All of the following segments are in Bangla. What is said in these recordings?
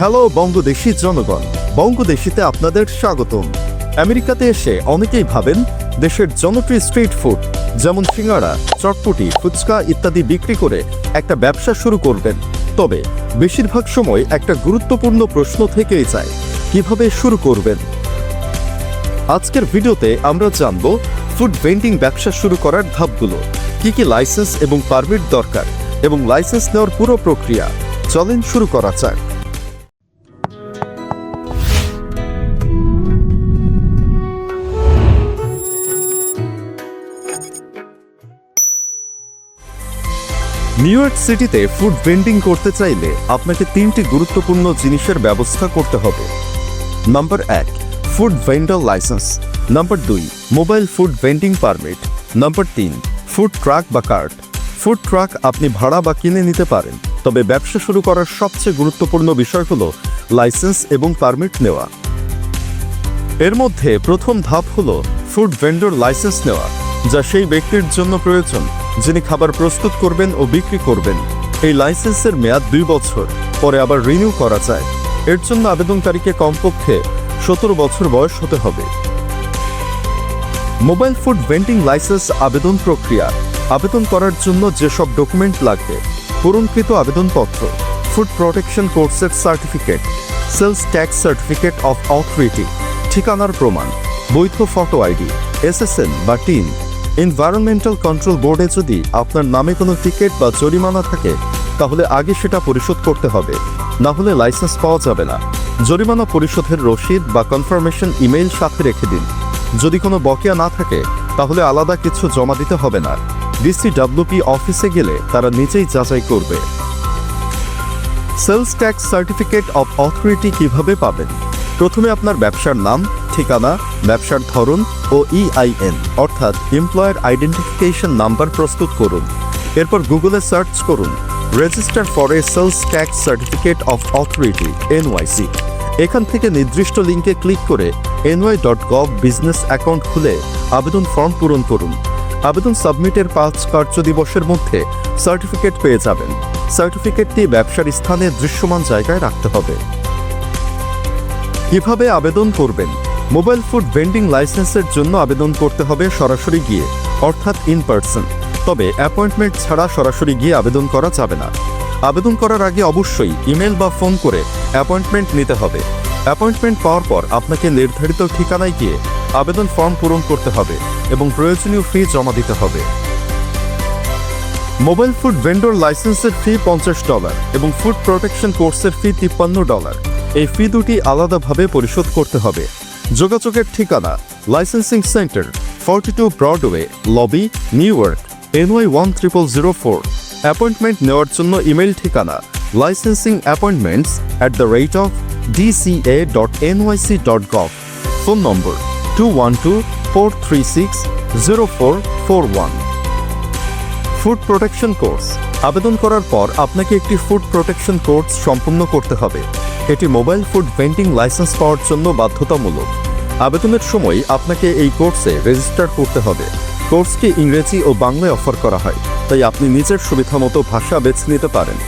হ্যালো বঙ্গদেশী জনগণ। বঙ্গদেশীতে আপনাদের স্বাগতম। আমেরিকাতে এসে অনেকেই ভাবেন দেশের জনপ্রিয় স্ট্রিট ফুড, যেমন সিঙ্গাড়া চটপটি, ফুচকা ইত্যাদি বিক্রি করে একটা ব্যবসা শুরু করবেন। তবে বেশিরভাগ সময় একটা গুরুত্বপূর্ণ প্রশ্ন থেকেই যায়, কীভাবে শুরু করবেন? আজকের ভিডিওতে আমরা জানব ফুড ভেন্ডিং ব্যবসা শুরু করার ধাপগুলো, কি কি লাইসেন্স এবং পারমিট দরকার, এবং লাইসেন্স নেওয়ার পুরো প্রক্রিয়া। চলেন শুরু করা যাক। নিউ ইয়র্ক সিটিতে ফুড ভেন্ডিং করতে চাইলে আপনাকে তিনটি গুরুত্বপূর্ণ জিনিসের ব্যবস্থা করতে হবে। নাম্বার এক ফুড ভেন্ডার লাইসেন্স নাম্বার দুই mobile food vending permit number তিন ফুড ট্রাক বা কার্ড ফুড ট্রাক আপনি ভাড়া বা কিনে নিতে পারেন, তবে ব্যবসা শুরু করার সবচেয়ে গুরুত্বপূর্ণ বিষয় হল লাইসেন্স এবং পারমিট নেওয়া। এর মধ্যে প্রথম ধাপ হল ফুড ভেন্ডর লাইসেন্স নেওয়া, যা সেই ব্যক্তির জন্য প্রয়োজন। যিনি খাবার প্রস্তুত করবেন ও বিক্রি করবেন। এই লাইসেন্সের মেয়াদ দুই বছর, পরে আবার রিনিউ করা যায়। এর জন্য আবেদনকারীকে কমপক্ষে সতেরো বছর বয়স হতে হবে। মোবাইল ফুড ভেন্ডিং লাইসেন্স আবেদন প্রক্রিয়া। আবেদন করার জন্য যেসব ডকুমেন্ট লাগবে, পূরণকৃত আবেদনপত্র, ফুড প্রোটেকশন কোর্সের certificate, sales tax certificate of authority, ঠিকানার প্রমাণ, বৈধ ফটো আইডি, এসএসএন বা টিন। এনভায়রনমেন্টাল কন্ট্রোল বোর্ডে যদি আপনার নামে কোনো টিকিট বা জরিমানা থাকে, তাহলে আগে সেটা পরিশোধ করতে হবে। না হলে লাইসেন্স পাওয়া যাবে না। জরিমানা পরিশোধের রসিদ বা কনফার্মেশন ইমেইল সাথে রেখে দিন। যদি কোনো বকেয়া না থাকে, তাহলে আলাদা কিছু জমা দিতে হবে না। ডিসিডাব্লিউপি অফিসে গেলে তারা নিজেই যাচাই করবে। Sales tax certificate of authority কীভাবে পাবেন? প্রথমে আপনার ব্যবসার নাম ঠিকানা, ব্যবসার ধরন ও ইআইএন অর্থাৎ এমপ্লয়ার আইডেন্টিফিকেশন নাম্বার প্রস্তুত করুন। এরপর গুগলে সার্চ করুন register for a sales tax certificate of authority NYC এখান থেকে নির্দিষ্ট লিঙ্কে ক্লিক করে NY dot gov business account খুলে আবেদন ফর্ম পূরণ করুন। আবেদন সাবমিটের পাঁচ কার্য দিবসের মধ্যে সার্টিফিকেট পেয়ে যাবেন। সার্টিফিকেটটি ব্যবসার স্থানে দৃশ্যমান জায়গায় রাখতে হবে। কীভাবে আবেদন করবেন? মোবাইল ফুড ভেন্ডিং লাইসেন্সের জন্য আবেদন করতে হবে সরাসরি গিয়ে, অর্থাৎ ইন পার্সন তবে অ্যাপয়েন্টমেন্ট ছাড়া সরাসরি গিয়ে আবেদন করা যাবে না। আবেদন করার আগে অবশ্যই ইমেল বা ফোন করে অ্যাপয়েন্টমেন্ট নিতে হবে। অ্যাপয়েন্টমেন্ট পাওয়ার পর আপনাকে নির্ধারিত ঠিকানায় গিয়ে আবেদন ফর্ম পূরণ করতে হবে এবং প্রয়োজনীয় ফি জমা দিতে হবে। মোবাইল ফুড ভেন্ডর লাইসেন্সের ফি পঞ্চাশ ডলার এবং ফুড প্রোটেকশন কোর্সের ফি তিপ্পান্ন ডলার এই ফি দুটি আলাদাভাবে পরিশোধ করতে হবে। যোগাযোগের ঠিকানা licensing centre forty two Broadway lobby New York NY one triple zero four appointment নেওয়ার জন্য ইমেল ঠিকানা licensing appointments at the rate of DCA dot NYC dot gov phone number two one two four three six zero four four one food protection course আবেদন করার পর আপনাকে একটি ফুড প্রোটেকশন কোর্স সম্পূর্ণ করতে হবে। এটি মোবাইল ফুড ভেন্ডিং লাইসেন্স পাওয়ার জন্য বাধ্যতামূলক। আবেদনের সময় আপনাকে এই কোর্সে রেজিস্টার করতে হবে। কোর্সটি ইংরেজি ও বাংলায় অফার করা হয়, তাই আপনি নিজের সুবিধামতো ভাষা বেছে নিতে পারেন।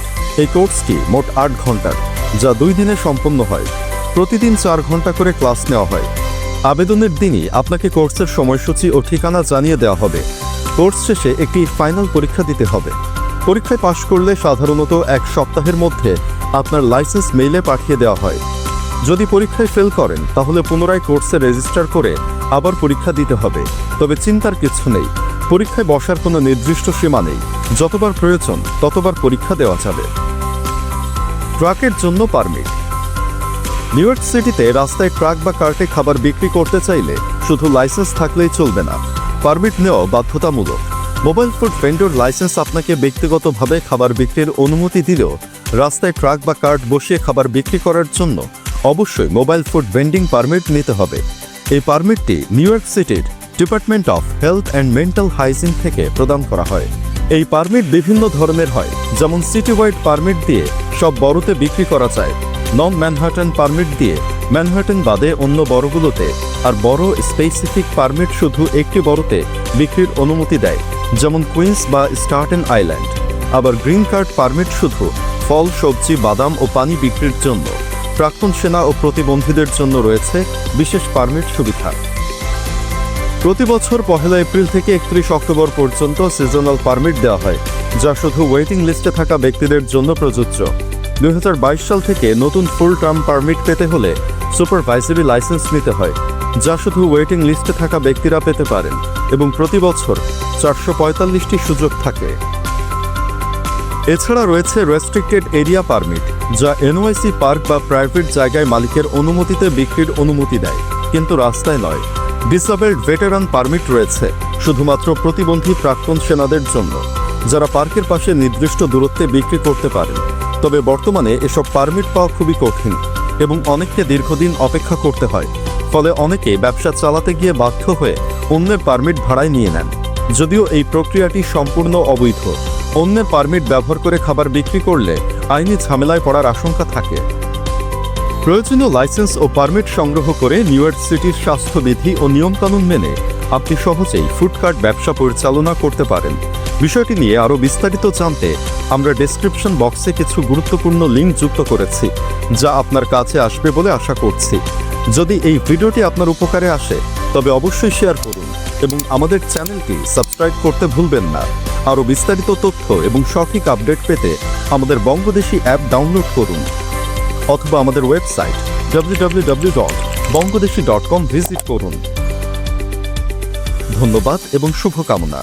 এই কোর্সটি মোট আট ঘণ্টার, যা দুই দিনে সম্পন্ন হয়। প্রতিদিন চার ঘণ্টা করে ক্লাস নেওয়া হয়। আবেদনের দিনই আপনাকে কোর্সের সময়সূচি ও ঠিকানা জানিয়ে দেওয়া হবে। কোর্স শেষে একটি ফাইনাল পরীক্ষা দিতে হবে। পরীক্ষায় পাশ করলে সাধারণত এক সপ্তাহের মধ্যে আপনার লাইসেন্স মেইলে পাঠিয়ে দেওয়া হয়। যদি পরীক্ষায় ফেল করেন, তাহলে পুনরায় কোর্সে রেজিস্টার করে আবার পরীক্ষা দিতে হবে। তবে চিন্তার কিছু নেই। পরীক্ষায় বসার কোনো নির্দিষ্ট সীমা নেই। যতবার প্রয়োজন, ততবার পরীক্ষা দেওয়া যাবে। ট্রাকের জন্য পারমিট। নিউ ইয়র্ক সিটিতে রাস্তায় ট্রাক বা কার্টে খাবার বিক্রি করতে চাইলে শুধু লাইসেন্স থাকলেই চলবে না। পারমিট নেওয়া বাধ্যতামূলক। মোবাইল ফুড ভেন্ডর লাইসেন্স আপনাকে ব্যক্তিগতভাবে খাবার বিক্রির অনুমতি দিলেও রাস্তায় ট্রাক বা কার্ট বসিয়ে খাবার বিক্রি করার জন্য অবশ্যই মোবাইল ফুড ভেন্ডিং পারমিট নিতে হবে। এই পারমিটটি নিউ ইয়র্ক সিটির department of health and mental hygiene থেকে প্রদান করা হয়। এই পারমিট বিভিন্ন ধরনের হয়, যেমন সিটি ওয়াইড পারমিট দিয়ে সব বড়তে বিক্রি করা যায়, নন ম্যানহাটন পারমিট দিয়ে ম্যানহাটন বাদে অন্য বড়গুলোতে, আর বড় স্পেসিফিক পারমিট শুধু একটি বড়তে বিক্রির অনুমতি দেয়। যেমন কুইন্স বা স্টার্টেন আইল্যান্ড। আবার গ্রিন কার্ড পারমিট শুধু ফল, সবজি, বাদাম ও পানি বিক্রির জন্য। প্রাক্তন সেনা ও প্রতিবন্ধীদের জন্য রয়েছে বিশেষ পারমিট সুবিধা। প্রতি বছর পহেলা এপ্রিল থেকে একত্রিশ অক্টোবর পর্যন্ত সিজনাল পারমিট দেওয়া হয়, যা শুধু ওয়েটিং লিস্টে থাকা ব্যক্তিদের জন্য প্রযোজ্য। দুই হাজার বাইশ সাল থেকে নতুন ফুল টার্ম পারমিট পেতে হলে সুপারভাইজারি লাইসেন্স নিতে হয়। যা শুধু ওয়েটিং লিস্টে থাকা ব্যক্তিরা পেতে পারেন এবং প্রতি বছর চারশো পঁয়তাল্লিশটি সুযোগ থাকে। এছাড়া রয়েছে রেস্ট্রিক্টেড এরিয়া পারমিট যা এনওআইসি পার্ক বা প্রাইভেট জায়গায় মালিকের অনুমতিতে বিক্রির অনুমতি দেয়, কিন্তু রাস্তায় নয়। ডিসেবলড ভেটেরান পারমিট রয়েছে, শুধুমাত্র প্রতিবন্ধী প্রাক্তন সেনাদের জন্য, যারা পার্কের পাশে নির্দিষ্ট দূরত্বে বিক্রি করতে পারেন। তবে বর্তমানে এসব পারমিট পাওয়া খুবই কঠিন এবং অনেককে দীর্ঘদিন অপেক্ষা করতে হয়। ফলে অনেকে ব্যবসা চালাতে গিয়ে বাধ্য হয়ে অন্যের পারমিট ভাড়ায় নিয়ে নেন। যদিও এই প্রক্রিয়াটি সম্পূর্ণ অবৈধ। অন্যের পারমিট ব্যবহার করে খাবার বিক্রি করলে আইনি ঝামেলায় পড়ার আশঙ্কা থাকে। প্রয়োজনীয় লাইসেন্স ও পারমিট সংগ্রহ করে নিউ ইয়র্ক সিটির স্বাস্থ্যবিধি ও নিয়মকানুন মেনে আপনি সহজেই ফুডকার্ট ব্যবসা পরিচালনা করতে পারেন। বিষয়টি নিয়ে আরও বিস্তারিত জানতে আমরা ডেসক্রিপশন বক্সে কিছু গুরুত্বপূর্ণ লিঙ্ক যুক্ত করেছি, যা আপনার কাছে আসবে বলে আশা করছি। যদি এই ভিডিওটি আপনার উপকারে আসে, তবে অবশ্যই শেয়ার করুন এবং আমাদের চ্যানেলটি সাবস্ক্রাইব করতে ভুলবেন না। আরও বিস্তারিত তথ্য এবং সঠিক আপডেট পেতে আমাদের বঙ্গদেশি অ্যাপ ডাউনলোড করুন অথবা আমাদের ওয়েবসাইট www.bangladeshi.com ভিজিট করুন। ধন্যবাদ এবং শুভকামনা।